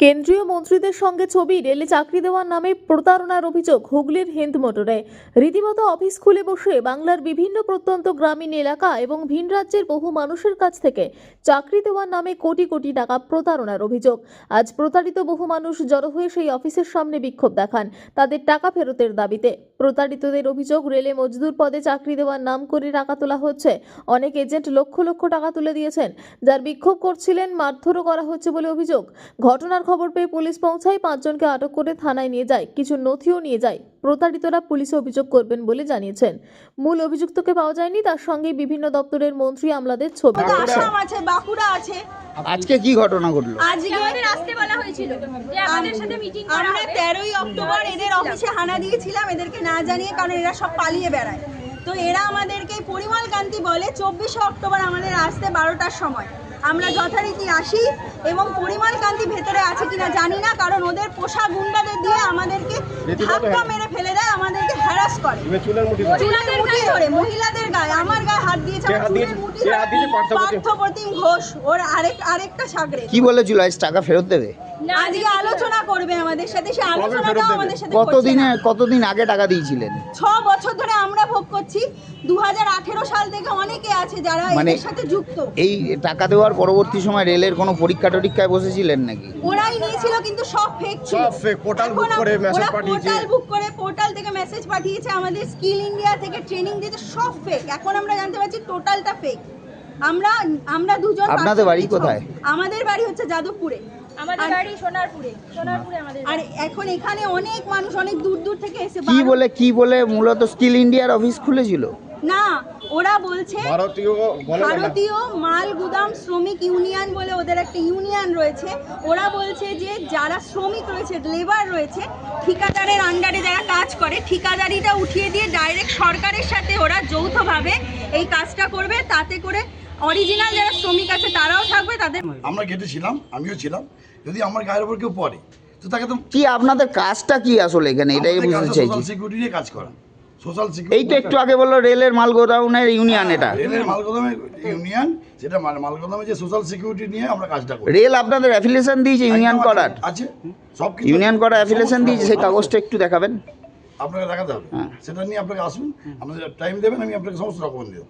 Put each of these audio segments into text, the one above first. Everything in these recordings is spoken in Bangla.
কেন্দ্রীয় মন্ত্রীদের সঙ্গে ছবি, রেলে চাকরি দেওয়ার নামে প্রতারণার অভিযোগ হুগলির হিন্দ মোটরে। রীতিমতো অফিস খুলে বসে বাংলার বিভিন্ন প্রত্যন্ত গ্রামীণ এলাকা এবং ভিন রাজ্যের বহু মানুষের কাছ থেকে চাকরি দেওয়ার নামে কোটি কোটি টাকা প্রতারণার অভিযোগ। আজ প্রতারিত বহু মানুষ জড়ো হয়ে সেই অফিসের সামনে বিক্ষোভ দেখান তাদের টাকা ফেরতের দাবিতে। প্রতারিতদের অভিযোগ, রেলে মজদুর পদে চাকরি দেওয়ার নাম করে টাকা তোলা হচ্ছে। অনেক এজেন্ট লক্ষ লক্ষ টাকা তুলে দিয়েছেন। যার বিক্ষোভ করছিলেন, মারধরও করা হচ্ছে বলে অভিযোগ। ঘটনার খবর পেয়ে পুলিশ পৌঁছায় পাঁচজনকে আটক করে থানায় নিয়ে যায়। কিছু নথিও নিয়ে যায়। প্রতারিতরা পুলিশে অভিযোগ করবেন বলে জানিয়েছেন। মূল অভিযুক্তকে পাওয়া যায়নি তার সঙ্গে বিভিন্ন দপ্তরের মন্ত্রী আমলাদের ছবি আসাম আছে বাঁকুড়া আছে। আজকে কি ঘটনা ঘটলো? আজকে আমাদের আসতে বলা হয়েছিল যে আমাদের সাথে মিটিং করা আমরা হবে। তেরোই অক্টোবর এদের অফিসে হানা দিয়েছিলাম এদেরকে না জানিয়ে কারণ এরা সব পালিয়ে বেড়ায়। তো এরা আমাদেরকে পরিমল কান্তি বলে চব্বিশে অক্টোবর আমাদের আসতে বারোটার সময়। আমরা যথারীতি আসি এবং পরিমাণ কান্তি ভেতরে আছে কিনা জানি না কারণ ওদের পোষা গুন্ডাদের দিয়ে আমাদেরকে ধাক্কা মেরে ফেলে দেয় আমাদেরকে হ্যারাস করে। চুলের মুঠি ধরে। মহিলাদের গায়ে আমার গায়ে হাত দিয়েছে চুলের মুঠি ধরে পার্থপ্রতিম ঘোষ ওর আরেক আরেকটা সাগরে। কি বলে জুলাইশ টাকা ফেরত দেবে? আজকে আলোচনা করবে আমাদের সাথে সে আলোচনাটাও আমাদের সাথে কতদিনে কতদিন আগে টাকা দিয়েছিলেন? ছ বছর ধরে আমরা ভোগ করছি। দু সাল থেকে অনেকে আছে যারা মানে- এর সাথে যুক্ত। এই টাকা দেওয়ার পরবর্তী সময় রেলের কোনো পরীক্ষা টরীক্ষায় বসেছিলেন নাকি? ওরাই নিয়েছিল কিন্তু সব ফেক সব fake, portal book করে আম- পাঠিয়েছে। পোর্টাল বুক করে পোর্টাল থেকে মেসেজ পাঠিয়েছে আমাদের স্কিল ইন্ডিয়া থেকে ট্রেনিং দিয়েছে সব ফেক এখন আমরা জানতে পারছি টোটালটা ফেক আমরা আমরা দুজন আপনাদের বাড়ি কোথায়? আমাদের বাড়ি হচ্ছে যাদবপুরে। আমাদের বাড়ি সোনারপুরে সোনারপুরে আমাদের আর এখন এখানে অনেক মানুষ অনেক দূর দূর থেকে এসে কি বলে কি বলে মূলত স্কিল ইন্ডিয়ার অফিস খুলেছিল? না ওরা বলছে ভারতীয় বলে ভারতীয় মাল গুদাম শ্রমিক ইউনিয়ন বলে ওদের একটা ইউনিয়ন রয়েছে। ওরা বলছে যে যারা শ্রমিক রয়েছে লেবার রয়েছে ঠিকাদারের আন্ডারে যারা কাজ করে ঠিকাদারিটা উঠিয়ে দিয়ে ডাইরেক্ট সরকারের সাথে ওরা যৌথভাবে এই কাজটা করবে তাতে করে অরিজিনাল যারা শ্রমিক আছে তারাও থাকবে তাদের আমরা গেটে ছিলাম আমিও ছিলাম। যদি আমার গায়ের উপর কেউ পড়ে তো তাকে তো কি আপনাদের কাজটা কি আসলে এখানে? এটাই বুঝতে চাইছি। সোশ্যাল সিকিউরিটি নিয়ে কাজ করা। সোশ্যাল এই তো একটু আগে বলল রেলের মাল গোডাউনের ইউনিয়ন এটা। রেলের মালগোদামের ইউনিয়ন সেটা মাল- মালগোদামে যে সোশ্যাল সিকিউরিটি নিয়ে আমরা কাজটা করি। রেল আপনাদের অ্যাফিলিয়েশন দিয়েছে ইউনিয়ন করার? আছে। সব কিছু ইউনিয়ন করার অ্যাফিলিয়েশন দিয়েছে সেই কাগজটা একটু দেখাবেন। আপনাকে দেখাতে হবে। হ্যাঁ। সেটা নিয়ে আপনাকে আসুন আপনাদের টাইম দেবেন আমি আপনাকে সমস্ত রকম দেবো।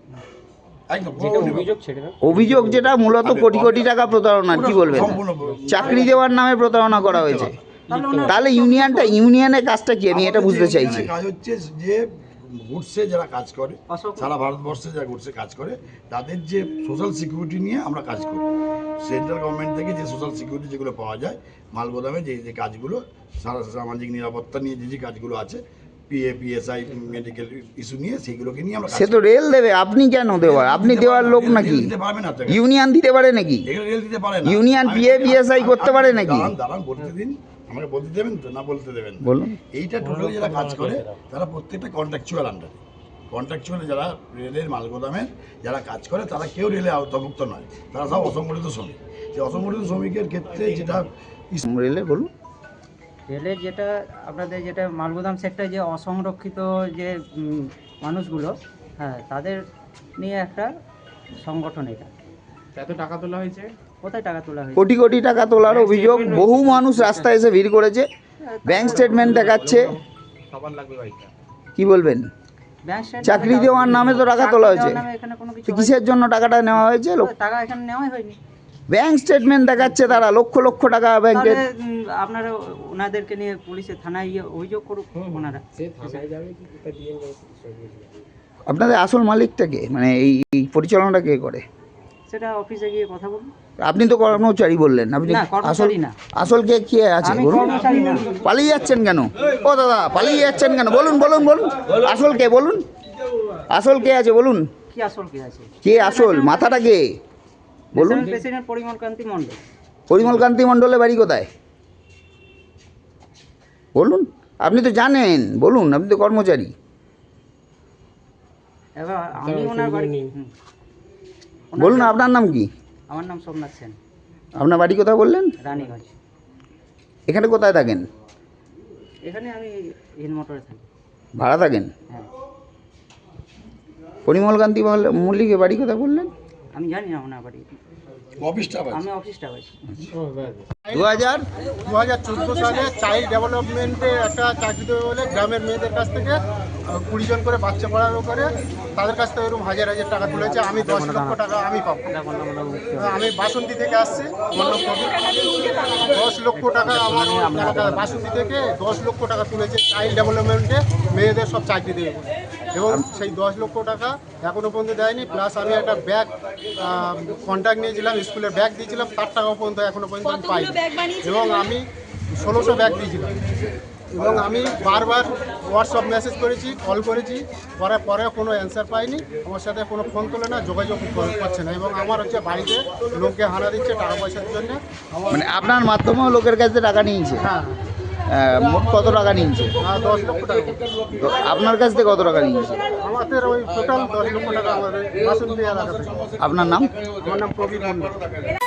অভিযোগ। অভিযোগ যেটা মূলত কোটি কোটি টাকা প্রতারণা কি বলবেন? চাকরি দেওয়ার নামে প্রতারণা করা হয়েছে। তাহলে ইউনিয়নটা ইউনিয়নের কাজটা কি? আমি এটা বুঝতে চাইছি। কাজ হচ্ছে যে গুডসে যারা কাজ করে সারা ভারতবর্ষে যারা গুডসে কাজ করে তাদের যে সোশ্যাল সিকিউরিটি নিয়ে আমরা কাজ করি। সেন্ট্রাল গভর্নমেন্ট থেকে যে সোশ্যাল সিকিউরিটি যেগুলো পাওয়া যায় মালগোদামে যে যে কাজগুলো সারা সামাজিক নিরাপত্তা নিয়ে যে যে কাজগুলো আছে পিএ পিএসআই মেডিকেল ইস্যু নিয়ে সেগুলোকে নিয়ে আমরা সে তো রেল দেবে। আপনি কেন দেওয়ার? আপনি দেওয়ার লোক নাকি? ইউনিয়ন দিতে পারে নাকি? রেল দিতে পারে ইউনিয়ন করতে পারে নাকি? দাঁড়ান বলতে দিন। আমাকে বলতে দেবেন তো না বলতে দেবেন বলুন। এইটা টোটালি যারা কাজ করে তারা প্রত্যেকটা কন্ট্রাকচুয়াল আন্ডারে কন্ট্রাকচুয়াল যারা রেলের মালগোদামের যারা কাজ করে তারা কেউ রেলে আওতাভুক্ত নয়। তারা সব অসংগঠিত শ্রমিক। সেই অসংগঠিত শ্রমিকের ক্ষেত্রে যেটা রেলে বলুন। রেলের যেটা আপনাদের যেটা মালগুদাম সেক্টর যে অসংরক্ষিত যে মানুষগুলো হ্যাঁ তাদের নিয়ে একটা সংগঠন এটা। এত টাকা তোলা হয়েছে? কোথায় টাকা তোলা হয়েছে? কোটি কোটি টাকা তোলার অভিযোগ বহু মানুষ রাস্তায় এসে ভিড় করেছে। ব্যাংক স্টেটমেন্ট দেখাচ্ছে। সবার লাগবে বাইকটা কি বলবেন? চাকরি দেওয়ার নামে তো টাকা তোলা হয়েছে। কিসের জন্য টাকাটা নেওয়া হয়েছে? টাকা এখানে নেওয়াই হয়নি। ব্যাংক স্টেটমেন্ট দেখাচ্ছে তারা লক্ষ লক্ষ টাকা ব্যাংকের আপনারা ওনাদেরকে নিয়ে পুলিশে থানায় গিয়ে অভিযোগ করুক ওনারা। আপনাদের আসল মালিকটাকে মানে এই এই পরিচালনাটা কে করে? সেটা অফিসে গিয়ে কথা বলুন। আপনি তো কর্মচারী বললেন আপনি না, আসল না। আসল কে কে আছে বলুন। পালিয়ে যাচ্ছেন কেন? ও দাদা পালিয়ে যাচ্ছেন কেন? বলুন বলুন বলুন। আসল কে বলুন। আসল কে আছে বলুন। কি আসল কি আছে? কে আসল? মাথাটা কে? বলুন। প্রেসিডেন্ট পরিমল কান্তি মণ্ডল। পরিমল মণ্ডলের বাড়ি কোথায়? বলুন আপনি তো জানেন বলুন আপনি তো কর্মচারী। বলুন আপনার নাম কি? আমার নাম সোমনাথ সেন। আপনার বাড়ি কোথায় বললেন? রানীগঞ্জ। এখানে কোথায় থাকেন? এখানে আমি হিলমোটরে থাকি। ভাড়া থাকেন? হ্যাঁ। পরিমল কান্তি মল্লিকের বাড়ি কোথায় বললেন? আমি জানি না ওনার বাড়ি। অফিস আমি অফিস স্টাফ আছি। দু হাজার দু হাজার চোদ্দ সালে চাইল্ড ডেভেলপমেন্টে একটা চাকরি দেবে বলে গ্রামের মেয়েদের কাছ থেকে কুড়ি জন করে বাচ্চা পড়ানো করে তাদের কাছ থেকে এরকম হাজার হাজার টাকা তুলেছে। আমি দশ লক্ষ টাকা আমি পাবো। আমি বাসন্তী থেকে আসছি আমার দশ লক্ষ টাকা আমার বাসন্তী থেকে দশ লক্ষ টাকা তুলেছে চাইল্ড ডেভেলপমেন্টে মেয়েদের সব চাকরি দেবে। এবং সেই দশ লক্ষ টাকা এখনও পর্যন্ত দেয়নি। প্লাস আমি একটা ব্যাগ কন্ট্যাক্ট নিয়েছিলাম স্কুলের ব্যাগ দিয়েছিলাম তার টাকা পর্যন্ত এখনও পর্যন্ত আমি পাই? এবং আমি ষোলোশো ব্যাগ দিয়েছিলাম। এবং আমি বারবার হোয়াটসঅ্যাপ মেসেজ করেছি কল করেছি করার পরে কোনো অ্যান্সার পাইনি। আমার সাথে কোনো ফোন তোলে না যোগাযোগ করছে না। এবং আমার হচ্ছে বাড়িতে লোককে হানা দিচ্ছে টাকা পয়সার জন্য। মানে আপনার মাধ্যমেও লোকের কাছে টাকা নিয়েছে? হ্যাঁ। মোট কত টাকা নিয়েছে? আপনার কাছ থেকে কত টাকা নিয়েছে? আপনার নাম? আমার নাম মন্ডল